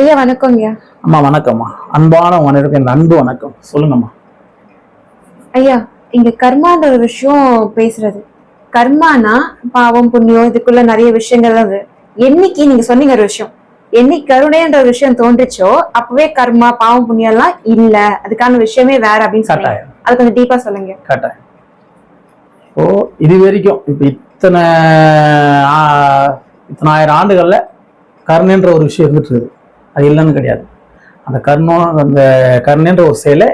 ஐயா வணக்கம்யா அம்மா வணக்கம்மா. அன்பான உனக்கு என் அன்பு வணக்கம். சொல்லுங்கம்மா. ஐயா இங்க கர்மான்ற ஒரு விஷயம் பேசுறது. கர்மானா பாவம் புண்ணியம் இதுக்குள்ள நிறைய விஷயங்கள் அது என்னைக்கு நீங்க சொன்னீங்க ஒரு விஷயம் என்னைக்கு கருணைன்ற ஒரு விஷயம் தோன்றுச்சோ அப்பவே கர்மா பாவம் புண்ணியம் எல்லாம் இல்ல. அதுக்கான விஷயமே வேற அப்படின்னு சொன்னீங்க. அது கொஞ்சம் டீப்பா சொல்லுங்க. கட்டாயம். ஓ இது வரைக்கும் இப்போ இத்தனை ஆ, இத்தனை ஆயிரம் ஆண்டுகள்ல கருணைன்ற ஒரு விஷயம் இருந்துட்டு இருக்குது. அது இல்லைன்னு கிடையாது. அந்த கர்ணம் அந்த கருணைன்ற ஒரு செயலை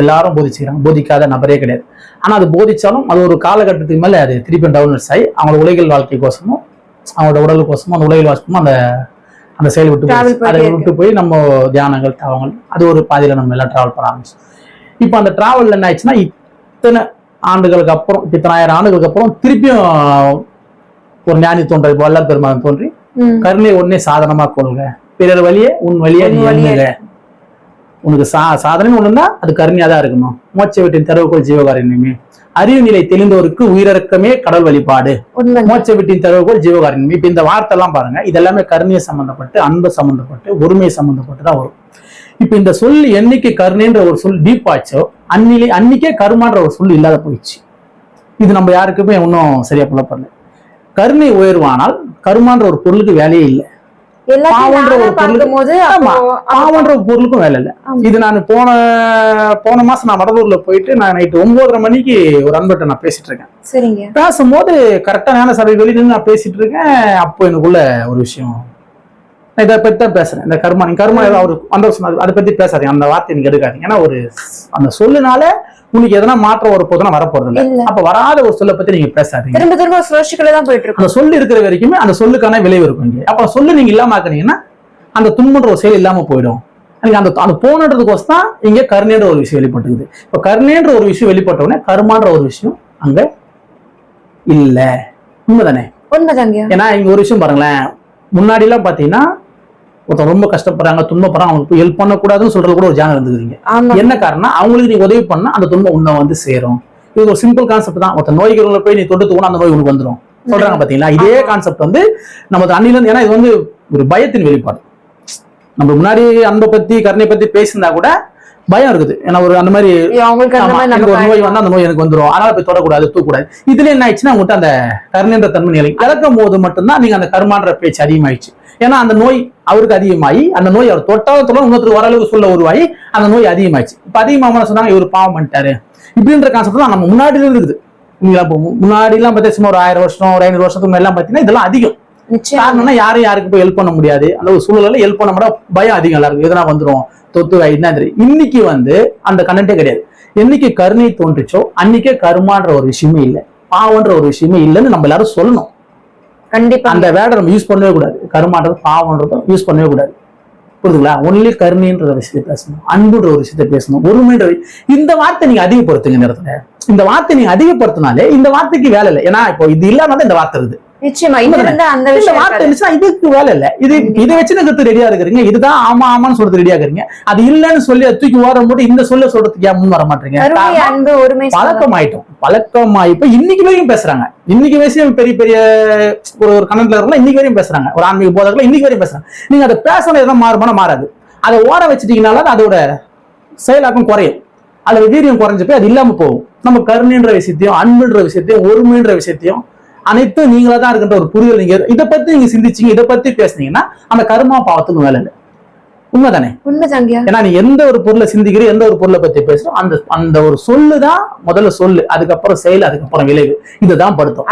எல்லாரும் போதிச்சுக்கிறாங்க. போதிக்காத நபரே கிடையாது. ஆனா அது போதிச்சாலும் அது ஒரு காலகட்டத்துக்கு மேல அது திருப்பி டவுன்வர்ட்ஸ் ஆகி அவங்களோட உலகில் வாழ்க்கைக்கோசமும் அவங்களோட உடலுக்கோசமும் அந்த உலகில் வாசமும் அந்த அந்த செயல் விட்டு. அதை விட்டு போய் நம்ம தியானங்கள் தவங்கள் அது ஒரு பாதியில நம்ம எல்லாம் டிராவல் பண்ண ஆரம்பிச்சோம். இப்போ அந்த டிராவல் என்ன ஆயிடுச்சுன்னா இத்தனை ஆண்டுகளுக்கு அப்புறம் இத்தனாயிரம் ஆண்டுகளுக்கு அப்புறம் திருப்பியும் ஒரு ஞானி தோன்ற வல்லல் பெருமான் தோன்றி. கருணை ஒன்னே சாதனமா கொள்க. பிறர் வழியே உன் வழியே நீ. எண்ணுக உனக்கு சா சாதனை ஒண்ணுன்னா அது கருணையா தான் இருக்கணும். மோட்ச வீட்டின் திறவுகோள் ஜீவகாரண்யமே. அறிவு நிலை தெளிந்தோருக்கு உயிரிறக்கமே கடல் வழிபாடு. மோட்ச வீட்டின் திறவுகோள் ஜீவகாரண்யம். இப்ப இந்த வார்த்தை எல்லாம் பாருங்க. இதெல்லாமே கருணையை சம்பந்தப்பட்டு அன்பு சம்பந்தப்பட்டு ஒருமை சம்பந்தப்பட்டு தான் வரும். இப்ப இந்த சொல் என்னைக்கு கருணைன்ற ஒரு சொல் டீப் ஆச்சோ அன்னிலே அன்னைக்கே கருமான்ற ஒரு சொல் இல்லாத போயிடுச்சு. இது நம்ம யாருக்குமே இன்னும் சரியா புலப்படல. கருணை உயர்வானால் கருமான்ற ஒரு பொருளுக்கு வேலையே இல்லை. ஒரு ஆமா. பாவன்ற ஒரு பொருளுக்கும் வேலை இல்லை. இது நான் போன போன மாசம் நான் வடலூர்ல போயிட்டு நான் நைட்டு ஒன்பதரை மணிக்கு ஒரு அன்பர்கிட்ட நான் பேசிட்டு இருக்கேன். சரிங்க. பேசும்போது கரெக்டா ஞான சபை வெளியில நான் பேசிட்டு இருக்கேன். அப்போ எனக்குள்ள ஒரு விஷயம் நான் இதை பத்தி தான் பேசுறேன். இந்த கர்மா நீங்க கர்மா ஏதோ அவர் அந்த அதை பத்தி பேசாதீங்க. அந்த வார்த்தை நீங்க எடுக்காதீங்க. ஏன்னா ஒரு அந்த சொல்லுனால உங்களுக்கு எதனா மாற்றம் ஒரு போதுனா வரப்போறது இல்லை. அப்ப வராத ஒரு சொல்லை பத்தி நீங்க பேசாதீங்க. திரும்ப திரும்ப சுழற்சிக்குள்ள தான் போயிட்டு இருக்கோம். அந்த சொல்லு இருக்கிற வரைக்குமே அந்த சொல்லுக்கான விளைவு இருக்கும் இங்க. அப்ப சொல்லு நீங்க இல்லாம ஆக்குனீங்கன்னா அந்த துன்பன்ற ஒரு செயல் இல்லாம போயிடும். எனக்கு அந்த அந்த போனதுக்கோசம் தான் இங்க கருணைன்ற ஒரு விஷயம் வெளிப்பட்டுக்குது. இப்ப கருணைன்ற ஒரு விஷயம் வெளிப்பட்ட உடனே கருமான்ற ஒரு விஷயம் அங்க இல்ல. உண்மைதானே? உண்மைதாங்கய்யா. ஏன்னா இங்க ஒரு விஷயம் பாருங்களேன். முன்னாடி எல்லாம் பாத்தீங்கன்னா ஒருத்தன் ரொம்ப கஷ்டப்படுறாங்க துன்பப்படுறாங்க அவங்களுக்கு ஹெல்ப் பண்ணக்கூடாதுன்னு சொல்றது கூட ஒரு ஜானம் இருந்துக்குதுங்க. ஆமா. என்ன காரணம் அவங்களுக்கு நீ உதவி பண்ணா அந்த துன்பம் உன்னை வந்து சேரும். இது ஒரு சிம்பிள் கான்செப்ட் தான். ஒருத்தர் நோய்களை போய் நீ தொட்டு தூணா அந்த நோய் உனக்கு வந்துடும் சொல்றாங்க பாத்தீங்களா? இதே கான்செப்ட் வந்து நமது அன்னில இருந்து ஏன்னா இது வந்து ஒரு பயத்தின் வெளிப்பாடு. நம்ம முன்னாடி அன்பை பத்தி கருணை பத்தி பேசியிருந்தா கூட பயம் இருக்குது. ஏன்னா ஒரு அந்த மாதிரி எனக்கு ஒரு நோய் நம்ம வந்தா அந்த நோய் எனக்கு வந்துரும். அதனால போய் தொடக்கூடாது தூக்கூடாது இதுல என்ன ஆயிடுச்சுன்னா உங்கள்கிட்ட அந்த கருணைன்ற தன்மை நிலை இறக்கும் போது மட்டும்தான் நீங்க அந்த கருமான்ற பேச்சு அதிகமாயிடுச்சு. ஏன்னா அந்த நோய் அவருக்கு அதிகமாகி அந்த நோய் அவர் தொட்டாலும் தொட இன்னொருத்தர் ஓரளவுக்கு சொல்ல உருவாகி அந்த நோய் அதிகமாயிடுச்சு. இப்ப அதிகமாக சொன்னாங்க? இவர் பாவம் பண்ணிட்டாரு. இப்படின்ற கான்செப்ட் தான் நம்ம முன்னாடி இருக்குது நீங்களா இப்போ முன்னாடி எல்லாம் பார்த்தா சும்மா ஒரு ஆயிரம் வருஷம் ஒரு ஐநூறு வருஷத்துக்கு எல்லாம் பார்த்தீங்கன்னா இதெல்லாம் அதிகம். நிச்சயம். காரணம்னா யாரும் யாருக்கு போய் ஹெல்ப் பண்ண முடியாது. அந்த ஒரு சூழல்ல ஹெல்ப் பண்ண முடியாது பயம் அதிகம் எல்லாருக்கும். எதனா வந்துரும் தொத்து என்ன தெரியும். இன்னைக்கு வந்து அந்த கண்டென்ட்டே கிடையாது. என்னைக்கு கருணை தோன்றுச்சோ அன்னைக்கே கருமான்ற ஒரு விஷயமே இல்லை பாவன்ற ஒரு விஷயமே இல்லைன்னு நம்ம எல்லாரும் சொல்லணும். கண்டிப்பா. அந்த வேர்டை நம்ம யூஸ் பண்ணவே கூடாது. கருமான்றது பாவம்ன்றதும் யூஸ் பண்ணவே கூடாது. புரியுதுங்களா? ஒன்லி கருணைன்ற ஒரு விஷயத்தை பேசணும். அன்புன்ற ஒரு விஷயத்தை பேசணும். ஒருமைன்ற இந்த வார்த்தை நீங்க அதிகப்படுத்துங்க இந்த இடத்துல. இந்த வார்த்தை நீங்க அதிகப்படுத்தினாலே இந்த வார்த்தைக்கு வேலை இல்லை. ஏன்னா இப்போ இது இல்லாம இந்த வார்த்தை இருக்குது நிச்சயமா. இது அந்த விஷயம் வார்த்தை. இருந்துச்சுன்னா இதுக்கு வேலை இல்ல. இது இதை வச்சு நீங்க ரெடியா இருக்கிறீங்க. இதுதான் ஆமா ஆமான்னு சொல்றது ரெடியா இருக்கிறீங்க. அது இல்லைன்னு சொல்லி தூக்கி ஓரம் போட்டு இந்த சொல்ல சொல்றதுக்கு முன் வர மாட்டீங்க. பழக்கம் ஆயிட்டோம் பழக்கமாயி இப்ப இன்னைக்கு வரைக்கும் பேசுறாங்க. இன்னைக்கு வரைக்கும் பெரிய பெரிய ஒரு ஒரு கணக்குல இருக்கலாம் இன்னைக்கு வரையும் பேசுறாங்க. ஒரு ஆன்மீக போதகர்கள் இன்னைக்கு வரையும் பேசுறாங்க. நீங்க அதை பேசணும் எதாவது மாறுபானா மாறாது. அதை ஓர வச்சுட்டீங்கனால அதோட செயலாக்கம் குறையும். அதுல வீரியம் குறைஞ்சு போய் அது இல்லாம போகும். நம்ம கருணைன்ற விஷயத்தையும் அன்புன்ற விஷயத்தையும் ஒருமைன்ற விஷயத்தையும் அனைத்தும் நீங்களா தான் இருக்கின்ற ஒரு புரிதல் நீங்க இதை பத்தி நீங்க சிந்திச்சீங்க இதை பத்தி பேசுனீங்கன்னா அந்த கருமா பாவத்துக்கு வேலை இல்லை. உண்மைதானே? ஏன்னா நீ எந்த ஒரு பொருளை சிந்திக்கிற எந்த ஒரு பொருளை பத்தி பேசுறோம் அந்த அந்த ஒரு சொல்லு தான் முதல்ல சொல்லு அதுக்கப்புறம் செயல் அதுக்கப்புறம் விளைவு. இதுதான் படுத்தும்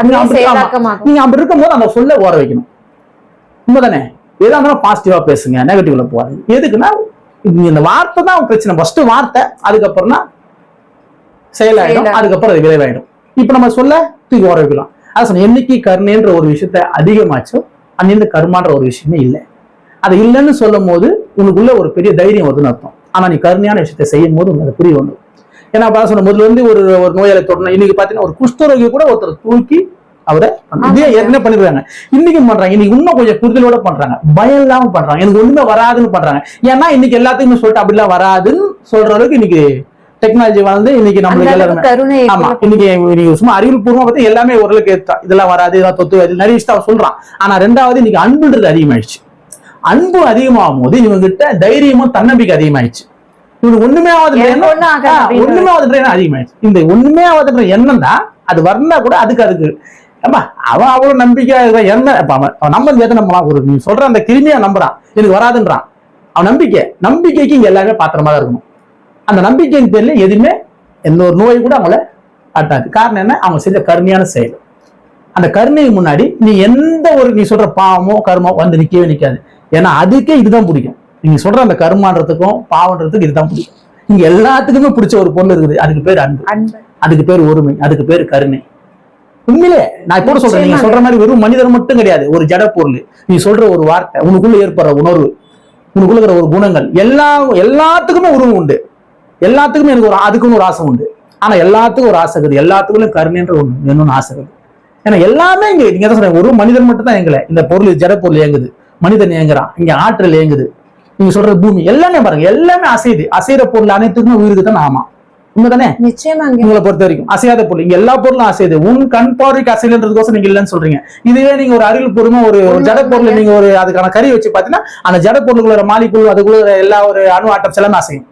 நீங்க அப்படி- இருக்கும்போது அந்த சொல்ல ஓர வைக்கணும். உண்மைதானே? எதா இருந்தாலும் பாசிட்டிவா பேசுங்க நெகட்டிவ்ல போகாது. எதுக்குன்னா இந்த வார்த்தை தான் பிரச்சனை. ஃபர்ஸ்ட் வார்த்தை அதுக்கப்புறம் தான் செயலாயிடும் செயலாயிடும். அதுக்கப்புறம் அது விளைவாயிடும். இப்ப நம்ம சொல்ல தூக்கி ஓர வைக்கலாம். அதான் சொன்னேன் என்னைக்கு கருணைன்ற ஒரு விஷயத்த அதிகமாச்சோ அன்னிருந்து கருமான்ற ஒரு விஷயமே இல்லை. அது இல்லைன்னு சொல்லும் போது உனக்குள்ள ஒரு பெரிய தைரியம் வருதுன்னு அர்த்தம். ஆனா நீ கருணையான விஷயத்தை செய்யும் போது உனக்கு அது புரிய வரும் ஏன்னா அப்ப சொன்ன முதல்ல வந்து ஒரு ஒரு நோயாளி தொடணும் இன்னைக்கு பாத்தீங்கன்னா ஒரு குஷ்டரோகி கூட ஒருத்தர் தூக்கி அவரை இதே ஏற்கனவே பண்ணிருக்காங்க. இன்னைக்கும் பண்றாங்க. இன்னைக்கு இன்னும் கொஞ்சம் புரிதலோட பண்றாங்க. பயம் இல்லாம பண்றாங்க. எனக்கு ஒண்ணுமே வராதுன்னு பண்றாங்க. ஏன்னா இன்னைக்கு எல்லாத்துக்குமே சொல்லிட்டு அப்படிலாம் வராதுன்னு சொல்ற அளவுக்கு இன்னைக்கு டெக்னாலஜி வளர்ந்து இன்னைக்கு நம்மளுக்கு எல்லாருமே ஆமா இன்னைக்கு சும்மா அறிவியல் பூர்வமா பார்த்து எல்லாமே ஓரளவுக்கு. இதெல்லாம் வராது இதெல்லாம் தொத்து வராது நிறைய விஷயம் சொல்றான். ஆனா ரெண்டாவது இன்னைக்கு அன்புன்றது அதிகமாயிடுச்சு. அன்பு அதிகமாகும் போது இவங்கிட்ட தைரியமும் தன்னம்பிக்கை அதிகமாயிடுச்சு. இவனுக்கு ஒண்ணுமே ஆகாது ஒண்ணுமே எண்ணம் அதிகமாயிடுச்சு? இந்த ஒண்ணுமே ஆகாதுன்ற எண்ணம் தான் அது வந்தா கூட அதுக்கு அதுக்கு. ஏம்பா அவன் அவ்வளவு நம்பிக்கையா இருக்கான் என்ன? அவன் அவன் நம்ப எதை நம்பலாம்? ஒரு நீ சொல்ற அந்த கிருமியா நம்புறான். எனக்கு வராதுன்றான். அவன் நம்பிக்கை. நம்பிக்கைக்கு இங்க எல்லாமே பாத்திரமா தான் இருக்கணும். அந்த நம்பிக்கையின் பேர்ல எதுவுமே எந்த ஒரு நோய் கூட அவங்கள காட்டாது காரணம் என்ன? அவங்க செஞ்ச கருமையான செயல். அந்த கருணைக்கு முன்னாடி நீ எந்த ஒரு நீ சொல்ற பாவமோ கர்மோ வந்து நிக்கவே நிக்காது. ஏன்னா அதுக்கே இதுதான் பிடிக்கும். நீங்க சொல்ற அந்த கர்மான்றதுக்கும் பாவன்றதுக்கு இதுதான் பிடிக்கும். இங்க எல்லாத்துக்குமே பிடிச்ச ஒரு பொருள் இருக்குது. அதுக்கு பேர் அன்பு. அதுக்கு பேர் ஒருமை. அதுக்கு பேர் கருணை. உண்மையிலே நான் கூட சொல்றேன். நீங்க சொல்ற மாதிரி வெறும் மனிதர் மட்டும் கிடையாது. ஒரு ஜட பொருள். நீ சொல்ற ஒரு வார்த்தை உனக்குள்ள ஏற்படுற உணர்வு உனக்குள்ள இருக்கிற ஒரு குணங்கள் எல்லா எல்லாத்துக்குமே உருவம் உண்டு. எல்லாத்துக்குமே எனக்கு ஒரு அதுக்குன்னு ஒரு ஆசை உண்டு. ஆனா எல்லாத்துக்கும் ஒரு ஆசை இருக்குது. எல்லாத்துக்குள்ள கருணைன்ற ஒண்ணு வேணும்னு ஆசை இருக்குது. ஏன்னா எல்லாமே இங்க நீங்க தான் சொல்றீங்க. ஒரு மனிதன் மட்டும் தான் எங்கல இந்த பொருள் ஜட பொருள் இயங்குது. மனிதன் இயங்குறான். இங்க ஆற்றல் இயங்குது. நீங்க சொல்ற பூமி எல்லாமே பாருங்க. எல்லாமே அசையுது. அசைகிற பொருள் அனைத்துக்குமே உயிருக்கு தான் ஆமா. உண்மைதானே? நிச்சயமாங்க உங்களை பொறுத்த வரைக்கும். அசையாத பொருள். இங்க எல்லா பொருளும் அசையுது. உன் கண் பார்வைக்கு அசையலன்றதுக்கோசம் நீங்க இல்லைன்னு சொல்றீங்க. இதுவே நீங்க ஒரு அறிவு பூர்வமா ஒரு ஜட பொருளை நீங்க ஒரு அதுக்கான கறி வச்சு பாத்தீங்கன்னா அந்த ஜட பொருளுக்குள்ள மாலிக்குள் அதுக்குள்ள எல்லா ஒரு அணு ஆட்டம் எல்லாமே அசையும்.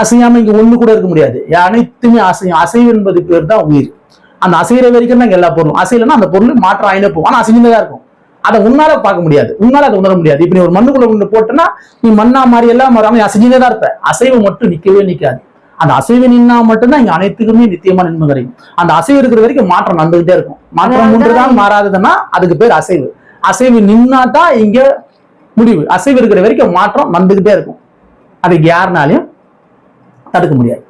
அசையாம இங்க ஒண்ணு கூட இருக்க முடியாது. அனைத்துமே அசையும் அசைவு என்பது பேர் தான் உயிர். அந்த அசைகிற வரைக்கும் தான் எல்லா பொருளும். அசையலைன்னா அந்த பொருள் மாற்றம் ஆயினே போகும். ஆனா அசைஞ்சுதான் இருக்கும். அதை உன்னால பார்க்க முடியாது. உன்னால அதை உணர முடியாது. இப்ப நீ ஒரு மண்ணுக்குள்ள ஒண்ணு போட்டேன்னா நீ மண்ணா மாறி எல்லாம் மாறாம நீ அசைஞ்சுனே தான் இருப்ப. அசைவு மட்டும் நிக்கவே நிக்காது. அந்த அசைவு நின்னா மட்டும்தான் இங்க அனைத்துக்குமே நித்தியமா நின்மை கிடைக்கும். அந்த அசைவு இருக்கிற வரைக்கும் மாற்றம் நடந்துகிட்டே இருக்கும். மாற்றம் ஒன்றுதான் மாறாததுன்னா அதுக்கு பேர் அசைவு. அசைவு நின்னா தான் இங்க முடிவு. அசைவு இருக்கிற வரைக்கும் மாற்றம் வந்துகிட்டே இருக்கும். அதுக்கு யாருனாலையும் தடுக்க முடியாது.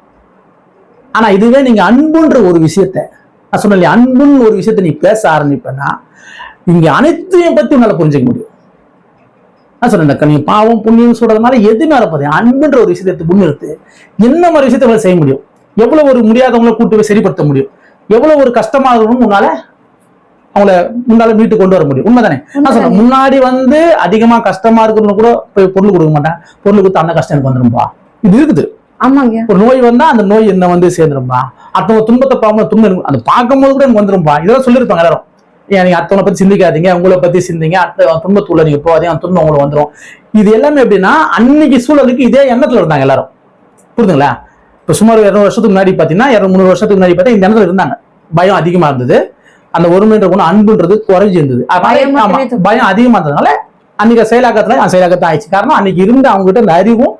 ஆனா இதுவே நீங்க அன்புன்ற ஒரு விஷயத்த நான் சொன்னேன் அன்புன்னு ஒரு விஷயத்த நீ பேச ஆரம்பிப்பேன்னா இங்க அனைத்தையும் பத்தி உன்னால புரிஞ்சுக்க முடியும். நான் சொன்னேன் நீ பாவம் புண்ணியம் சொல்றதுனால எதுவுமே வரப்போது அன்புன்ற ஒரு விஷயத்தை எடுத்து முன்னிறுத்து என்ன மாதிரி விஷயத்தை உன்னால செய்ய முடியும்? எவ்வளவு ஒரு முடியாதவங்கள கூட்டு போய் சரிப்படுத்த முடியும்? எவ்வளவு ஒரு கஷ்டமா இருக்கணும் உன்னால அவங்கள முன்னால மீட்டு கொண்டு வர முடியும். உண்மைதானே? நான் சொன்னேன் முன்னாடி வந்து அதிகமா கஷ்டமா இருக்கணும் கூட போய் பொருள் கொடுக்க மாட்டேன். பொருள் கொடுத்து அந்த கஷ்டம் எனக்கு வந்துரும்பா இது இருக்குது. ஆமாங்க. ஒரு நோய் வந்தா அந்த நோய் என்ன வந்து சேர்ந்துரும்பா? அடுத்தவங்க துன்பத்தை பார்க்கும்போது துன்பம் அது பார்க்கும்போது கூட எனக்கு வந்துரும்பா. இதெல்லாம் சொல்லியிருப்பாங்க எல்லாரும். ஏன் நீங்க அடுத்தவங்களை பத்தி சிந்திக்காதீங்க. உங்களை பத்தி சிந்திங்க. அடுத்த துன்பத்துள்ள நீங்க போகாதீங்க. அந்த துன்பம் உங்களுக்கு வந்துரும். இது எல்லாமே எப்படின்னா அன்னைக்கு சூழலுக்கு இதே எண்ணத்துல இருந்தாங்க எல்லாரும். புரியுதுங்களா இப்ப சுமார் இருநூறு வருஷத்துக்கு முன்னாடி பாத்தீங்கன்னா இருநூறு முந்நூறு வருஷத்துக்கு முன்னாடி பார்த்தா இந்த எண்ணத்துல இருந்தாங்க. பயம் அதிகமா இருந்தது. அந்த ஒருமைன்ற குணம் அன்புன்றது குறைஞ்சு இருந்தது. பயம் அதிகமா இருந்ததுனால அன்னைக்கு செயலாக்கத்துல செயலாக்கத்தை ஆயிடுச்சு. காரணம் அன்னைக்கு இருந்த அவங்க கிட்ட அந்த அறிவும்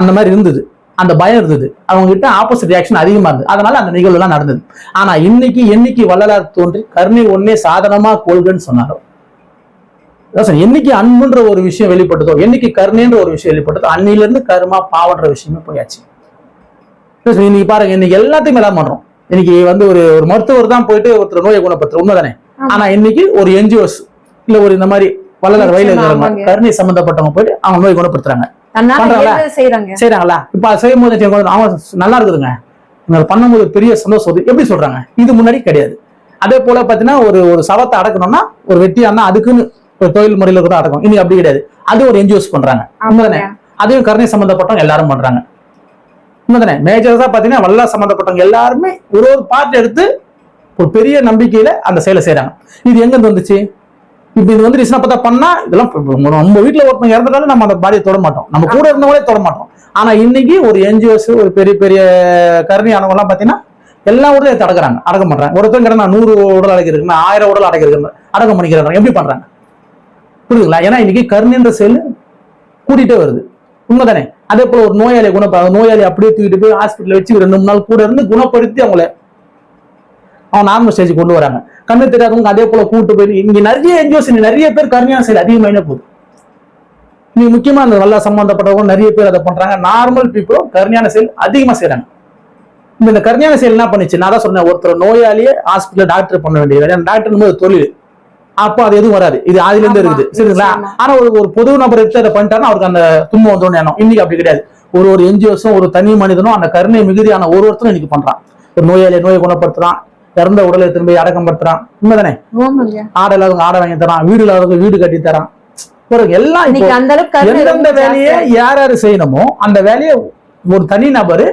அந்த மாதிரி இருந்தது. அந்த பயம் இருந்தது. அவங்க கிட்ட ஆப்போசிட் ரியாக்ஷன் அதிகமா இருந்தது. அதனால அந்த நிகழ்வு எல்லாம் நடந்தது. ஆனா இன்னைக்கு என்னைக்கு வள்ளலார் தோன்றி கருணை ஒன்னே சாதனமா கொள்கன்னு சொன்னாரோ? என்னைக்கு அன்புன்ற ஒரு விஷயம் வெளிப்பட்டதோ என்னைக்கு கருணைன்ற ஒரு விஷயம் வெளிப்பட்டதோ அன்னையில இருந்து கருமா பாவன்ற விஷயமே போயாச்சு. இன்னைக்கு பாருங்க இன்னைக்கு எல்லாத்தையும் எல்லாம் பண்றோம். இன்னைக்கு வந்து ஒரு ஒரு மருத்துவர் தான் போயிட்டு ஒருத்தர் நோயை குணப்படுத்துற உண்மைதானே. ஆனா இன்னைக்கு ஒரு என்ஜிஓஸ் இல்ல ஒரு இந்த மாதிரி வள்ளலார் வயல. கருணை சம்பந்தப்பட்டவங்க போயிட்டு அவங்க நோய் குணப்படுத்துறாங்க. செய்யறாங்க இப்ப அதை செய்யும் போது அவங்க நல்லா இருக்குதுங்க. பண்ணும்போது பெரிய சந்தோஷம் வருது எப்படி சொல்றாங்க? இது முன்னாடி கிடையாது. அதே போல பாத்தீங்கன்னா ஒரு ஒரு சவத்தை அடக்கணும்னா ஒரு வெட்டியானா அதுக்குன்னு ஒரு தொழில் முறையில கூட அடக்கும். இன்னைக்கு அப்படி கிடையாது. அது ஒரு என்ஜிஓஸ் பண்றாங்க. உண்மைதானே? அதையும் கருணை சம்பந்தப்பட்டவங்க எல்லாரும் பண்றாங்க. உண்மைதானே? மேஜரா பாத்தீங்கன்னா வல்லா சம்பந்தப்பட்டவங்க எல்லாருமே ஒரு ஒரு பார்ட் எடுத்து ஒரு பெரிய நம்பிக்கையில அந்த செயலை செய்றாங்க. இது எங்க இருந்து வந்துச்சு? இப்போ இது வந்து ரிசனா பார்த்தா பண்ணா இதெல்லாம் நம்ம வீட்டில் ஒருத்தவங்க இறந்துட்டாலும் நம்ம அந்த பாடியை தொட மாட்டோம். நம்ம கூட இருந்தவங்களே தொட மாட்டோம். ஆனா இன்னைக்கு ஒரு என்ஜிஓஸ் ஒரு பெரிய பெரிய கருணி எல்லாம் பார்த்தீங்கன்னா எல்லா உடலையும் இதை அடக்க அடக்கம் பண்றாங்க. ஒருத்தங்க நான் நூறு உடல் அடைக்கிறேன் ஆயிரம் உடல் அடைக்கிறேன் அடக்கம் பண்ணிக்கிறாங்க. எப்படி பண்றாங்க? புரியுதுங்களா? ஏன்னா இன்னைக்கு கருணின்ற செல் கூட்டிகிட்டே வருது. உண்மைதானே? அதே போல ஒரு நோயாளி குணப்ப நோயாளி அப்படியே தூக்கிட்டு போய் ஹாஸ்பிட்டல் வச்சு ரெண்டு மூணு நாள் கூட இருந்து குணப்படுத்தி அவங்கள அவன் நார்மல் ஸ்டேஜ் கொண்டு வராங்க. கண்ணு தெரியாதவங்க அதே போல கூட்டு போய் இங்க நிறைய என்ஜிஓஸ் நிறைய பேர் கருணையான செயல் அதிகமாயினே போகுது? நீ முக்கியமா அந்த நல்லா சம்பந்தப்பட்டவங்க நிறைய பேர் அதை பண்றாங்க. நார்மல் பீப்புளும் கருணையான செயல் அதிகமா செய்றாங்க. இந்த கருணையான செயல் என்ன பண்ணுச்சு? நான் தான் சொன்னேன் ஒருத்தர் நோயாளியே ஹாஸ்பிட்டல் டாக்டர் பண்ண வேண்டியது வேலை டாக்டர் போது தொழில். அப்போ அது எதுவும் வராது. இது ஆதில இருந்து இருக்குது சரிங்களா. ஆனா ஒரு ஒரு பொது நபர் எடுத்து அதை பண்ணிட்டாருன்னா அவருக்கு அந்த துன்பம் வந்தோன்னு எண்ணம் இன்னைக்கு அப்படி கிடையாது. ஒரு ஒரு என்ஜிஓஸும் ஒரு தனி மனிதனும் அந்த கருணை மிகுதியான ஒரு ஒருத்தரும் இன்னைக்கு பண்றான். ஒரு நோயாளியை நோயை குணப்படுத்துறான். இறந்த உடலை திரும்பி அடக்கம் படுத்துறான் உண்மைதானே ஆடை இல்லாதவங்க ஆடை வாங்கி தரான். வீடு இல்லாதவங்க வீடு கட்டி தரான். எல்லாம் எந்தெந்த வேலையை யார் யார் செய்யணுமோ அந்த வேலையை ஒரு தனி நபர்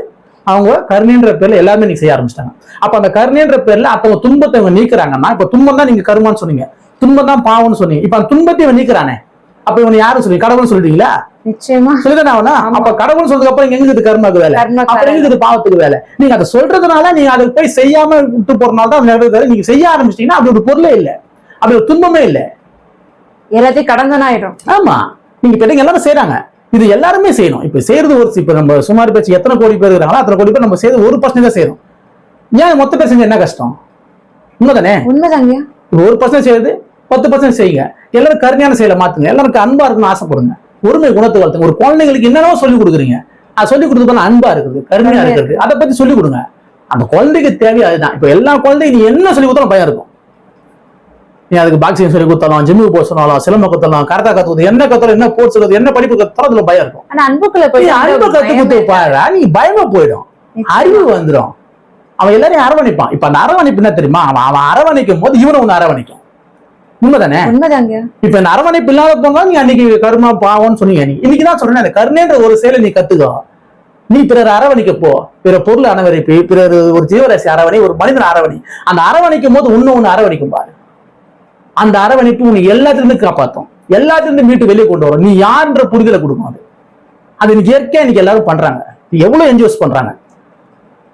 அவங்க கருணைன்ற பேர்ல எல்லாமே நீங்க செய்ய ஆரம்பிச்சிட்டாங்க. அப்ப அந்த கருணைன்ற பேர்ல அப்ப துன்பத்தை இவங்க நீக்குறாங்கன்னா இப்ப துன்பம் தான் நீங்க கருமான்னு சொன்னீங்க. துன்பம் தான் பாவம்னு சொன்னீங்க. இப்ப அந்த துன்பத்தை இவன் நீக்கிறானே? அப்ப இவனை யாரும் சொல்லி? கடவுள்னு சொல்லிட்டீங்களா? நிச்சயமா. சொல்லிதானே அப்ப கடவுள் சொல்றதுக்கு அப்புறம் எங்க இருக்குது கர்மாக்கு வேலை? அப்புறம் எங்க இருக்குது பாவத்துக்கு வேலை? நீங்க அதை சொல்றதுனால நீங்க அதை போய் செய்யாம விட்டு போறதுனால தான் நடக்குது நீங்க செய்ய ஆரம்பிச்சிட்டீங்கன்னா அப்படி ஒரு பொருளே இல்ல. அப்படி ஒரு துன்பமே இல்ல. எல்லாத்தையும் கடந்தனாயிடும். ஆமா. நீங்க கேட்டீங்க எல்லாரும் செய்றாங்க. இது எல்லாருமே செய்யணும். இப்ப செய்யறது ஒரு இப்ப நம்ம சுமார் பேச்சு எத்தனை கோடி பேர் இருக்காங்களோ அத்தனை கோடி பேர் நம்ம செய்யறது ஒரு பர்சன்ட் தான் செய்யறோம் ஏன் மொத்த பேர் செஞ்சா என்ன கஷ்டம்? உண்மைதானே? உண்மைதாங்கய்யா. இப்ப ஒரு பர்சன்ட் செய்யுது பத்து பர்சன்ட் செய்யுங்க. எல்லாரும் கருணையான செயலை மாத்துங்க. எல்லாருக்கும் அன்பா இருக்கணும்னு ஆசைப்படுங்க. ஒருமை குணத்தை வளர்த்துங்க. ஒரு குழந்தைங்களுக்கு என்னென்னவோ சொல்லி கொடுக்குறீங்க. அது சொல்லி கொடுத்து பண்ண அன்பா இருக்குது கருணையா இருக்கிறது. அதை பத்தி சொல்லி கொடுங்க. அந்த குழந்தைக்கு தேவை அதுதான். இப்ப எல்லா குழந்தையும் நீ என்ன சொல்லி கொடுத்தாலும் பயம் இருக்கும். நீ அதுக்கு பாக்ஸிங் சொல்லி கொடுத்தாலும் ஜிம்முக்கு போக சொன்னாலும் சிலம்ப கத்தலாம் கரத்தா கத்துறது என்ன கத்தலாம் என்ன போட் சொல்றது என்ன படிப்பு கத்தாலும் அதுல பயம் இருக்கும். அன்பை கத்து கொடுத்து பாரு நீ பயமா போயிடும். அறிவு வந்துடும் அவன் எல்லாரையும் அரவணைப்பான். இப்ப அந்த அரவணைப்பு என்ன தெரியுமா? அவன் அவன் அரவணைக்கும் போது இவனை ஒண்ணு அரவணைக்கும். உண்மைதானே? உண்மைதாங்க. இப்ப இந்த அரவணைப்பு இல்லாத போனா நீ அன்னைக்கு கருமா பாவம்னு சொன்னீங்க நீ. இன்னைக்கு தான் சொல்றேன் அந்த கருணைன்ற ஒரு செயலை நீ கத்துக்கோ. நீ பிறர் அரவணைக்க போ. பிற பொருள் அரவணைப்பு பிறர் ஒரு ஜீவராசி அரவணை ஒரு மனிதன் அரவணை. அந்த அரவணைக்கும் போது ஒண்ணு ஒண்ணு அரவணைக்கும் பாரு. அந்த அரவணைப்பு உன்னை எல்லாத்திலிருந்து காப்பாத்தும். எல்லாத்திலிருந்து மீட்டு வெளியே கொண்டு வரும். நீ யாருன்ற புரிதலை கொடுக்கும் அது. அது இன்னைக்கு இயற்கையா இன்னைக்கு எல்லாரும் பண்றாங்க. எவ்வளவு என்ஜிஓஸ் பண்றாங்க?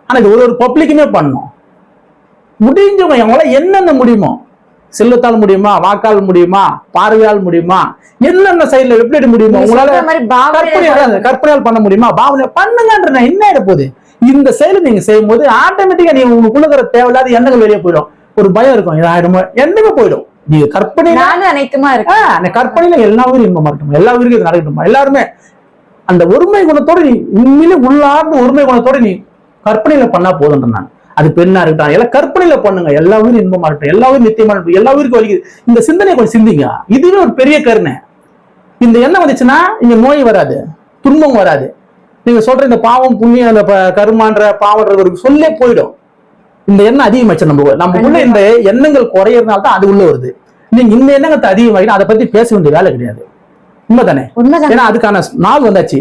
ஆனா இது ஒரு ஒரு பப்ளிக்குமே பண்ணணும். முடிஞ்சவங்க அவங்களால என்னென்ன முடியுமோ செல்வத்தால் முடியுமா? வாக்கால் முடியுமா? பார்வையால் முடியுமா? என்னென்ன சைடுல எப்படி முடியுமோ உங்களால கற்பனையால பண்ண முடியுமா? பாவனை பண்ணுங்கன்ற என்ன ஆயிட போகுது? இந்த செயலை நீங்க செய்யும் போது ஆட்டோமேட்டிக்கா நீங்க உங்களுக்குள்ள இருக்கிற தேவையில்லாத எண்ணங்கள் வெளியே போயிடும். ஒரு பயம் இருக்கும். இதாயிடுமோ எண்ணமே போயிடும். நீங்க கற்பனை அனைத்துமா இருக்கு கற்பனையில எல்லா உயிரும் இன்பமா இருக்கட்டும் எல்லா உயிரும் இது நடக்கட்டும்? எல்லாருமே அந்த ஒருமை குணத்தோட நீ உண்மையிலே உள்ளார்ந்த ஒருமை குணத்தோட நீ கற்பனையில பண்ணா போதும் நான். அது பெண்ணா இருக்கட்டும் எல்லாம் கற்பனையில பண்ணுங்க. எல்லா உயிரும் இன்பமா இருக்கட்டும் எல்லா உயிரும் நித்தியமா இருக்கட்டும் எல்லா உயிருக்கும் வலிக்குது. இந்த சிந்தனை கொஞ்சம் சிந்திங்க. இதுவே ஒரு பெரிய கருணை. இந்த எண்ணம் வந்துச்சுன்னா இங்க நோய் வராது துன்பம் வராது. நீங்க சொல்ற இந்த பாவம் புண்ணியம் அந்த கருமான்ற பாவன்ற ஒரு சொல்லே போயிடும். இந்த எண்ணம் அதிகமாச்சு நம்ம நமக்குள்ள இந்த எண்ணங்கள் குறையறதுனால தான் அது உள்ள வருது. நீங்க இந்த எண்ணங்களை அதிகமாகினா அதை பத்தி பேச வேண்டிய வேலை கிடையாது. உண்மைதானே? ஏன்னா அதுக்கான நாள் வந்தாச்சு.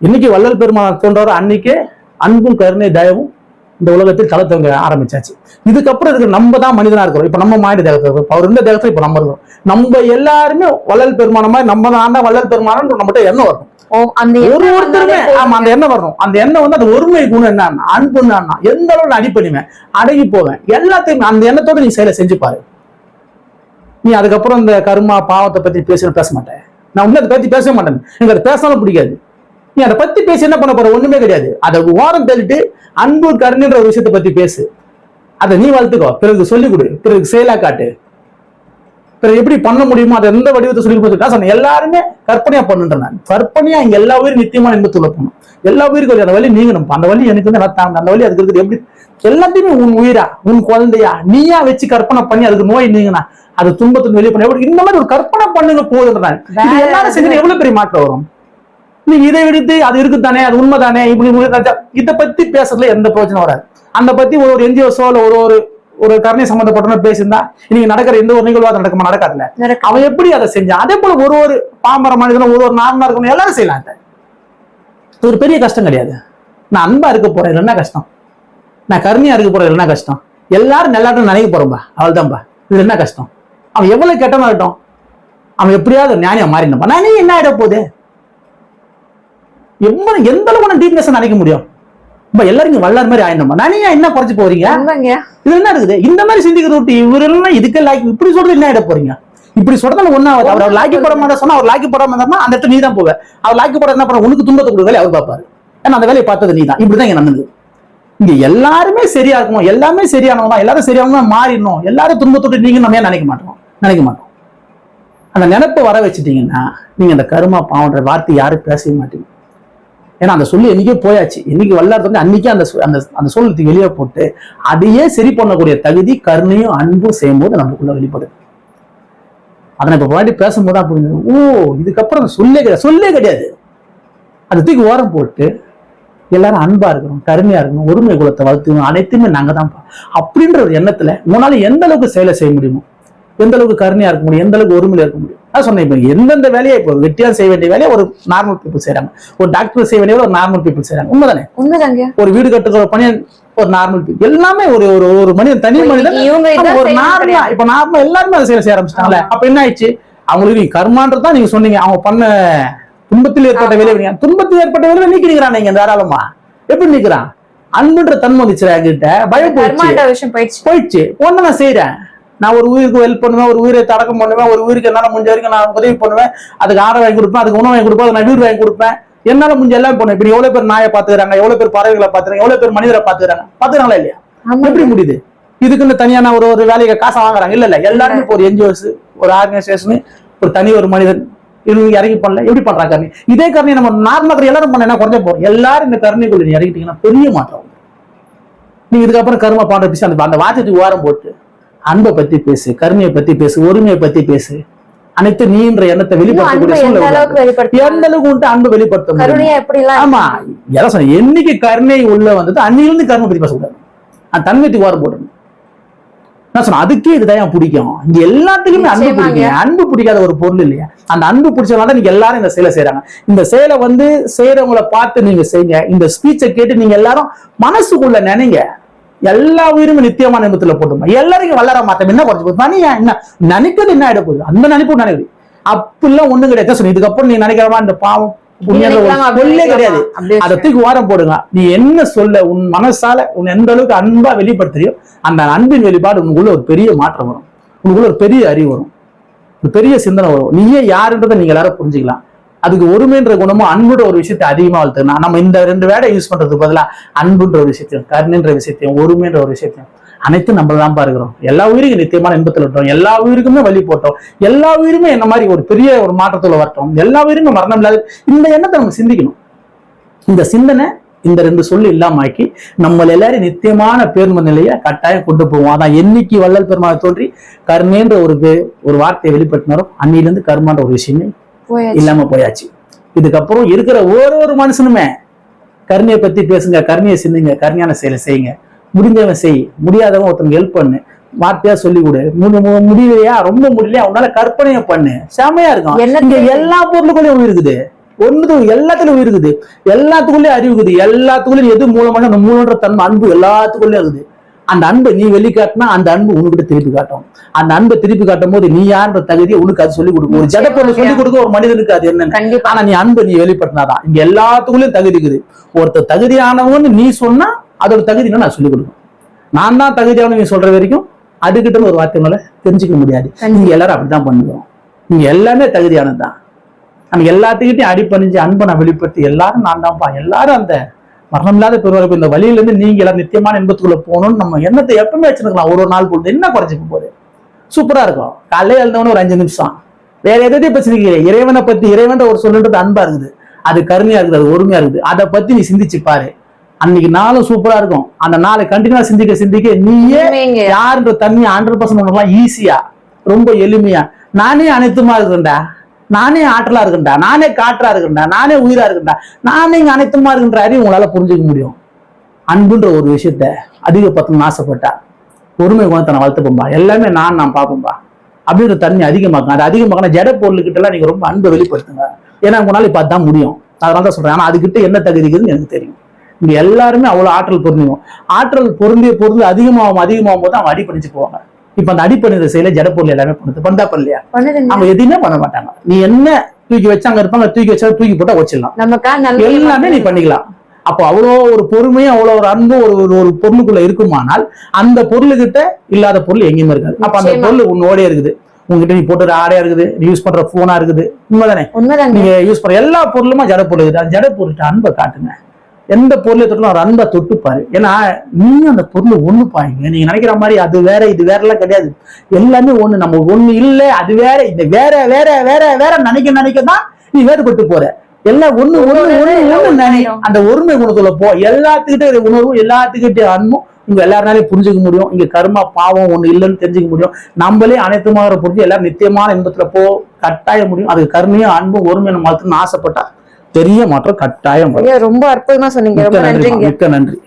இன்னைக்கு வள்ளல் பெருமாள் தோன்றவர் அன்னைக்கு அன்பும் கருணை தயவும் இந்த உலகத்தில் தலை ஆரம்பிச்சாச்சு. இதுக்கப்புறம் இதுக்கு நம்ம தான் மனிதனா இருக்கிறோம். இப்ப நம்ம மாநில தேகத்துல இருக்கோம் இப்ப அவர் இருந்த தேகத்துல இப்ப நம்ம இருக்கோம். நம்ம எல்லாருமே வள்ளல் பெருமான மாதிரி நம்ம தான் தான் வள்ளல் பெருமானம் நம்மகிட்ட எண்ணம் வரணும். ஒரு ஒருத்தருமே ஆமா அந்த எண்ணம் வரணும். அந்த எண்ணம் வந்து அந்த ஒருமை குணம் என்னன்னா அன்பு என்னன்னா எந்த அளவு நான் அடிப்பணிவேன் அடங்கி போவேன் எல்லாத்தையும் அந்த எண்ணத்தோட நீ செயலை செஞ்சு பாரு. நீ அதுக்கப்புறம் இந்த கர்மா பாவத்தை பத்தி பேச பேச மாட்டேன். நான் உன்னை அதை பத்தி பேச மாட்டேன். எனக்கு அதை பேசாலும் பிடிக்காது. நீ அதை பத்தி பேசி என்ன பண்ண போற? ஒண்ணுமே கிடையாது. அதை ஓரம் தள்ளிட்டு அன்பு கருணைன்ற ஒரு விஷயத்தை பத்தி பேசு. அதை நீ வளர்த்துக்கோ. பிறகு சொல்லிக் கொடு. பிறகு செயலா காட்டு. பிறகு எப்படி பண்ண முடியுமோ அதை எந்த வடிவத்தை சொல்லி கொடுத்துட்டா சொன்னேன் எல்லாருமே கற்பனையா பண்ணுன்ற நான். கற்பனையா இங்க எல்லா உயிரும் நித்தியமான இன்பத்துள்ள போகணும். எல்லா உயிருக்கும் அந்த வழி நீங்கணும் அந்த வழி எனக்கு வந்து நல்லா தாங்க. அந்த வழி அதுக்கு இருக்குது. எப்படி? எல்லாத்தையுமே உன் உயிரா உன் குழந்தையா நீயா வச்சு கற்பனை பண்ணி அதுக்கு நோய் நீங்கனா அது துன்பத்துக்கு வெளியே பண்ணி எப்படி? இந்த மாதிரி ஒரு கற்பனை பண்ணுங்க வேற எல்லாரும் செஞ்சு எவ்வளவு பெரிய மாற்றம் வரும்? நீ இதை விடுத்து அது இருக்குதானே அது உண்மைதானே இப்படி இதை பத்தி பேசுறதுல எந்த பிரச்சனை வராது. அந்த பத்தி ஒரு ஒரு என்ஜிஓஸோ இல்ல ஒரு ஒரு ஒரு கருணை சம்பந்தப்பட்ட பேசியிருந்தா இன்னைக்கு நடக்கிற எந்த ஒரு நிகழ்வாக நடக்குமா? நடக்காதுல்ல. நடக்கும். அவன் எப்படி அதை செஞ்சான்? அதே போல ஒரு ஒரு பாமர மனிதனும் ஒரு ஒரு நார்மலா இருக்கணும் எல்லாரும் செய்யலாம் இதை. ஒரு பெரிய கஷ்டம் கிடையாது. நான் அன்பா இருக்க போறேன் என்ன கஷ்டம். நான் கருணையா இருக்க போறேன் என்ன கஷ்டம். எல்லாரும் நல்லாட்டும் நினைக்க போறோம்பா அவள்தான்பா இது என்ன கஷ்டம்? அவன் எவ்வளவு கெட்டவனா இருக்கட்டும் அவன் எப்படியாவது ஞானியா மாறினப்பா நானே என்ன ஆயிட போகுது? எவ்வளவு எந்த அளவுக்கு டீப்னஸ் நினைக்க முடியும்? இப்ப எல்லாரும் வல்லார் மாதிரி ஆயிடணுமா? நானே என்ன குறைச்சு போறீங்க? இது என்ன இருக்குது? இந்த மாதிரி சிந்திக்கிற விட்டு இவர் எல்லாம் இதுக்கு லாக்கி இப்படி சொல்றது என்ன ஆயிட போறீங்க? இப்படி சொல்றதுல ஒன்னாவது அவர் அவர் லாக்கி போட மாட்டா சொன்னா அவர் லாக்கி போடாம இருந்தாருன்னா அந்த இடத்துல நீ தான் போவ. அவர் லாக்கி போட என்ன பண்ண உனக்கு துன்பத்தை கொடுக்க அவர் பார்ப்பாரு. ஏன்னா அந்த வேலையை பார்த்தது நீ தான் இப்படிதான் இங்க நடந்தது. இங்க எல்லாருமே சரியா இருக்கணும். எல்லாமே சரியானவங்க எல்லாரும் சரியானவங்க மாறிடணும். எல்லாரும் துன்பத்தோடு நீங்க நம்ம நினைக்க மாட்டோம்? நினைக்க மாட்டோம். அந்த நினைப்பை வர வச்சுட்டீங்கன்னா நீங்க அந்த கருமா பாவன்ற வார்த்தை யாரும் பேசவே மாட்டீங்க. ஏன்னா அந்த சொல்லு என்னைக்கே போயாச்சு. இன்னைக்கு வல்லார் வந்து அன்னைக்கே அந்த அந்த அந்த சொல்லத்துக்கு வெளியே போட்டு அதையே சரி பண்ணக்கூடிய தகுதி கருணையும் அன்பும் செய்யும்போது நமக்குள்ள வெளிப்படுது அதை இப்போ முன்னாடி பேசும்போது அப்படி ஓ இதுக்கப்புறம் சொல்லே கிடையாது சொல்லே கிடையாது. அதை தூக்கி ஓரம் போட்டு எல்லாரும் அன்பா இருக்கணும் கருமையா இருக்கணும் ஒருமை குலத்தை வளர்த்துக்கணும் அனைத்துமே நாங்க தான் அப்படின்ற ஒரு எண்ணத்துல உன்னால எந்த அளவுக்கு செயலை செய்ய முடியுமோ எந்த அளவுக்கு கருணையா இருக்க முடியும் எந்த அளவுக்கு ஒருமையில இருக்க முடியும் அதான் சொன்னேன் இப்போ எந்தெந்த வேலையை இப்போ வெட்டியா செய்ய வேண்டிய வேலையை ஒரு நார்மல் பீப்புள் செய்றாங்க. ஒரு டாக்டர் செய்ய வேண்டிய ஒரு நார்மல் பீப்புள் செய்றாங்க. உண்மைதானே? உண்மைதாங்க. ஒரு வீடு கட்டுற பணி ஒரு நார்மல் பீப்புள் எல்லாமே ஒரு ஒரு ஒரு மனிதன் தனி மனிதன் ஒரு நார்மலா. இப்ப நார்மலா எல்லாருமே அதை செய்ய ஆரம்பிச்சிட்டாங்களே அப்ப என்ன ஆயிடுச்சு அவங்களுக்கு கர்மான்றது தான் நீங்க சொன்னீங்க. அவங்க பண்ண துன்பத்தில் ஏற்பட்ட. விளைவு துன்பத்தில் ஏற்பட்ட விளைவு நீக்கிறீங்கிறான் நீங்க தாராளமா. எப்படி நிக்கிறான்? அன்புன்ற தன்மை வந்துச்சு என்கிட்ட? பயம் போயிடுச்சு. போயிடுச்சு. ஒண்ணு நான் செய்யறேன் நான் ஒரு உயிருக்கு ஹெல்ப் பண்ணுவேன் ஒரு உயிரை தடக்கம் பண்ணுவேன் ஒரு உயிருக்கு என்னால முடிஞ்ச வரைக்கும் நான் உதவி பண்ணுவேன். அதுக்கு ஆடை வாங்கி கொடுப்பேன் அதுக்கு உணவு வாங்கி கொடுப்பேன் அதுக்கு நான் வீடு வாங்கி கொடுப்பேன். என்னால முடிஞ்ச எல்லாம் பண்ணுவேன். இப்படி எவ்வளவு பேர் நாயை பாத்துக்கிறாங்க எவ்வளவு பேர் பறவைகளை பாத்துக்கிறாங்க எவ்வளவு பேர் மனிதரை பாத்துக்கிறாங்க பாத்துக்கிறாங்களா இல்லையா? எப்படி முடியுது? இதுக்குன்னு தனியான ஒரு ஒரு வேலைக்கு காசை வாங்குறாங்க. இல்ல இல்ல. எல்லாருமே இப்போ ஒரு என்ஜிஓஸ் ஒரு ஆர்கனைசேஷன் ஒரு தனி ஒரு மனிதன். இவங்க இறங்கி பண்ணல. எப்படி பண்றாங்க கருணை? இதே கருணை நம்ம நார்மலாக எல்லாரும் பண்ண என்ன குறைஞ்ச போறோம்? எல்லாரும் இந்த கருணைக்குள்ள நீ இறங்கிட்டீங்கன்னா பெரிய மாற்றம். வரும். நீங்க இதுக்கப்புறம் கரும பாண்ட பேசி அந்த அந்த வார்த்தைக்கு ஓரம் போட்டு அன்பை பத்தி பேசு கருணையை பத்தி பேசு ஒருமையை பத்தி பேசு. அனைத்து நீன்ற எண்ணத்தை இன்னும் அன்பை வெளிப்படுத்தக்கூடிய எந்த அளவுக்கு உன்ட்டு அன்பை வெளிப்படுத்த முடியும்? ஆமா எல்லாம் என்னைக்கு கருணை உள்ள வந்தது அன்னிலிருந்து கருணை பத்தி பேசக்கூடாது. அந்த ஓரம் போடணும் நான் சொன்னேன் அதுக்கே இது தான் பிடிக்கும். இங்க எல்லாத்துக்குமே அன்பு. பிடிக்கும். அன்பு பிடிக்காத ஒரு பொருள் இல்லையா? அந்த அன்பு பிடிச்சதுனால தான் நீங்க எல்லாரும் இந்த செயலை செய்றாங்க. இந்த செயலை வந்து செய்யறவங்கள பார்த்து நீங்க செய்யுங்க. இந்த ஸ்பீச்சை கேட்டு நீங்க எல்லாரும் மனசுக்குள்ள நினைங்க. எல்லா உயிருமே நித்தியமான நிமித்துல போட்டுமா? எல்லாரும் இங்க வளர மாட்டோம் என்ன குறைஞ்சு போகுது? மணியா என்ன? நினைக்கிறது என்ன ஆயிட போகுது? அந்த நினைப்பு நினைவு. அப்படிலாம் ஒண்ணும் கிடையாது. சொன்னேன். இதுக்கப்புறம் நீ நினைக்கிறமா இந்த பாவம் சொல்லே. கிடையாது. அதை தூக்கி ஓரம் போடுங்க. நீ என்ன சொல்ல உன் மனசால உன் எந்த அளவுக்கு அன்பா வெளிப்படுத்துறியோ அந்த அன்பின் வெளிப்பாடு உனக்குள்ள ஒரு பெரிய மாற்றம் வரும். உனக்குள்ள ஒரு பெரிய அறிவு வரும். ஒரு பெரிய சிந்தனை வரும். நீயே யாருன்றதை நீங்க எல்லாரும் புரிஞ்சுக்கலாம். அதுக்கு ஒருமைன்ற குணமும் அன்புன்ற ஒரு விஷயத்தை அதிகமா வளர்த்துக்கணும். நம்ம இந்த ரெண்டு வேடை யூஸ் பண்றதுக்கு பதிலா அன்புன்ற ஒரு விஷயத்தையும் கருணைன்ற விஷயத்தையும் ஒருமைன்ற ஒரு விஷயத்தையும் அனைத்தும் நம்ம தான் இருக்கிறோம் எல்லா உயிருக்கும் நித்தியமான இன்பத்தில் விட்டோம். எல்லா உயிருக்குமே வழி போட்டோம். எல்லா உயிருமே என்ன மாதிரி ஒரு பெரிய ஒரு மாற்றத்துல வரட்டும். எல்லா உயிருமே மரணம் இல்லாத இந்த எண்ணத்தை நம்ம சிந்திக்கணும். இந்த சிந்தனை இந்த ரெண்டு சொல்லு இல்லாமக்கி நம்ம எல்லாரும் நித்தியமான பேர்ம நிலையை கட்டாயம் கொண்டு போவோம். அதான் என்னைக்கு வள்ளல் பெருமாள் தோன்றி கருணேன்ற ஒரு ஒரு வார்த்தையை வெளிப்படுத்தினாரோ அன்னிலிருந்து கர்மான்ற ஒரு விஷயமே இல்லாம போயாச்சு. இதுக்கப்புறம் இருக்கிற ஒரு ஒரு மனுஷனுமே கருணையை பத்தி பேசுங்க கருணையை சிந்துங்க கருணையான செயலை செய்யுங்க. முடிஞ்சவன் செய். முடியாதவன் ஒருத்தனுக்கு ஹெல்ப் பண்ணு. வார்த்தையா சொல்லி கொடு முடியலையா ரொம்ப முடியலையா உன்னால கற்பனையை பண்ணு. செமையா இருக்கும் இங்க? எல்லா பொருளுக்குள்ளயும் உயிர் இருக்குது. ஒன்று எல்லாத்துலயும் உயிர் இருக்குது. எல்லாத்துக்குள்ளயும் அறிவு இருக்குது. எல்லாத்துக்குள்ளயும் எது மூலமான அந்த மூலன்ற தன்மை அன்பு எல்லாத்துக்குள்ளயும் இருக்குது. அந்த அன்பை நீ வெளிக்காட்டினா அந்த அன்பு உனக்கிட்ட திருப்பி காட்டும். அந்த அன்பை திருப்பி காட்டும் போது நீ யாருன்ற தகுதியை உனக்கு அது சொல்லி கொடுக்கும். ஒரு ஜட பொருள் சொல்லி கொடுக்க ஒரு மனிதனுக்கு அது கண்டிப்பா. ஆனா நீ அன்பை நீ வெளிப்படுத்தினாதான். இங்க எல்லாத்துக்குள்ளயும் தகுதி இருக்குது. ஒருத்தர் தகுதியானவன்னு நீ சொன்னா அதோட தகுதி என்னன்னு நான் சொல்லிக் கொடுக்கும் நான் தான் தகுதியானவன் நீ சொல்ற வரைக்கும் அதுகிட்ட ஒரு வார்த்தைனால தெரிஞ்சுக்க முடியாது. நீங்க எல்லாரும் அப்படிதான் பண்ணுவோம். நீங்க எல்லாமே தகுதியானதுதான். நம்ம எல்லாத்துக்கிட்டையும் அடிப்பணிஞ்சு அன்பை நான் வெளிப்படுத்தி எல்லாரும் நான் தான்ப்பா. எல்லாரும் அந்த மரணம் இல்லாத பெருவாழ்வு இந்த வழியில இருந்து நீங்க எல்லாம் நித்தியமான இன்பத்துக்குள்ள போகணும்னு நம்ம எண்ணத்தை எப்பவுமே வச்சிருக்கலாம். ஒரு ஒரு நாள் பொழுது என்ன குறைஞ்சிக்க போகுது? சூப்பரா இருக்கும். காலையில எழுந்தவன ஒரு அஞ்சு நிமிஷம். வேற எதையும் பிரச்சனை இறைவனை பத்தி இறைவன் ஒரு சொல்லுன்றது அன்பா இருக்குது. அது கருணையா இருக்குது அது ஒருமையா இருக்குது. அதை பத்தி நீ சிந்திச்சு பாரு. அன்னைக்கு நாளும் சூப்பரா இருக்கும். அந்த நாளை கண்டினியூவா சிந்திக்க சிந்திக்க நீயே. யாருன்ற தண்ணி ஹண்ட்ரட் பர்சன்ட் ஈஸியா ரொம்ப எளிமையா. நானே அனைத்துமா இருக்கேன்டா நானே ஆற்றலா இருக்கின்றா நானே காற்றா இருக்கேன்டா நானே உயிரா இருக்கேன்டா நானே இங்க அனைத்துமா இருக்கின்ற அறிவு உங்களால புரிஞ்சுக்க முடியும். அன்புன்ற ஒரு விஷயத்த அதிகப்படுத்தணும்னு ஆசைப்பட்டா பொறுமை குணத்தை நான் வளர்த்துப்போம்பா. எல்லாமே நான் நான் பார்ப்போம்பா. அப்படின்ற தன்மை அதிகமாக்கும் அது அதிகமாக்கினா ஜட பொருளுக்கிட்ட எல்லாம் நீங்க ரொம்ப அன்பை வெளிப்படுத்துங்க. ஏன்னா உங்களால இப்ப அதான் முடியும். அதனால தான் சொல்றேன். ஆனா அதுக்கிட்ட என்ன தகுதி இருக்குதுன்னு எனக்கு தெரியும். இங்க எல்லாருமே அவ்வளவு ஆற்றல் பொருந்தியும் ஆற்றல் பொருந்திய பொருள் அதிகமாகும் அதிகமாகும் போது அவன் அடிப்படைச்சு போவாங்க. இப்ப அந்த அடிப்பணிந்த செயலை ஜட பொருள் எல்லாமே பண்ணுது. பண்ணா பண்ணலையா பண்ணுதுங்க. அவங்க எதுவுமே பண்ண மாட்டாங்க. நீ என்ன தூக்கி வச்சாங்க இருப்பாங்க தூக்கி வச்சா தூக்கி போட்டா வச்சிடலாம். எல்லாமே நீ பண்ணிக்கலாம். அப்போ அவ்வளோ ஒரு பொறுமையும் அவ்வளோ ஒரு அன்பும் ஒரு ஒரு- பொருளுக்குள்ள இருக்குமானால் அந்த பொருளுகிட்ட இல்லாத பொருள் எங்கேயுமே இருக்காது. அப்ப அந்த. பொருள் உன்னோடே இருக்குது. உங்ககிட்ட நீ போட்டுற ஆடையா இருக்குது நீ யூஸ் பண்ற போனா இருக்குது. உண்மைதானே? நீங்க யூஸ் பண்ற எல்லா பொருளுமா ஜட பொருள் இருக்குது. அந்த ஜட பொருள்கிட்ட அன்பை காட்டுங்க. எந்த பொருளை தொட்டாலும் ஒரு அன்பை தொட்டு பாரு ஏன்னா நீ அந்த பொருள் ஒண்ணு பாருங்க. நீங்க நினைக்கிற மாதிரி அது வேற இது வேற எல்லாம் கிடையாது. எல்லாமே ஒண்ணு. நம்ம ஒண்ணு இல்ல அது வேற இது வேற வேற வேற வேற நினைக்க நினைக்க தான் நீ வேறுபட்டு போற. எல்லாம் ஒண்ணு ஒண்ணு ஒண்ணு ஒண்ணு நினை அந்த ஒருமை குணத்துல போ. எல்லாத்துக்கிட்ட உணர்வும் எல்லாத்துக்கிட்ட அன்பும் உங்க எல்லாருனாலையும் புரிஞ்சுக்க முடியும். இங்க கர்மா பாவம் ஒண்ணு இல்லைன்னு தெரிஞ்சுக்க முடியும். நம்மளே அனைத்துமாக புரிஞ்சு எல்லாரும் நித்தியமான இன்பத்துல போ கட்டாயம் முடியும். அதுக்கு கருணையும் அன்பும் ஒருமையான மாற்றணும்னு ஆசைப்பட்டா பெரிய மாற்றம் கட்டாயம். ரொம்ப அற்புதமா சொன்னீங்க. மிக்க நன்றி.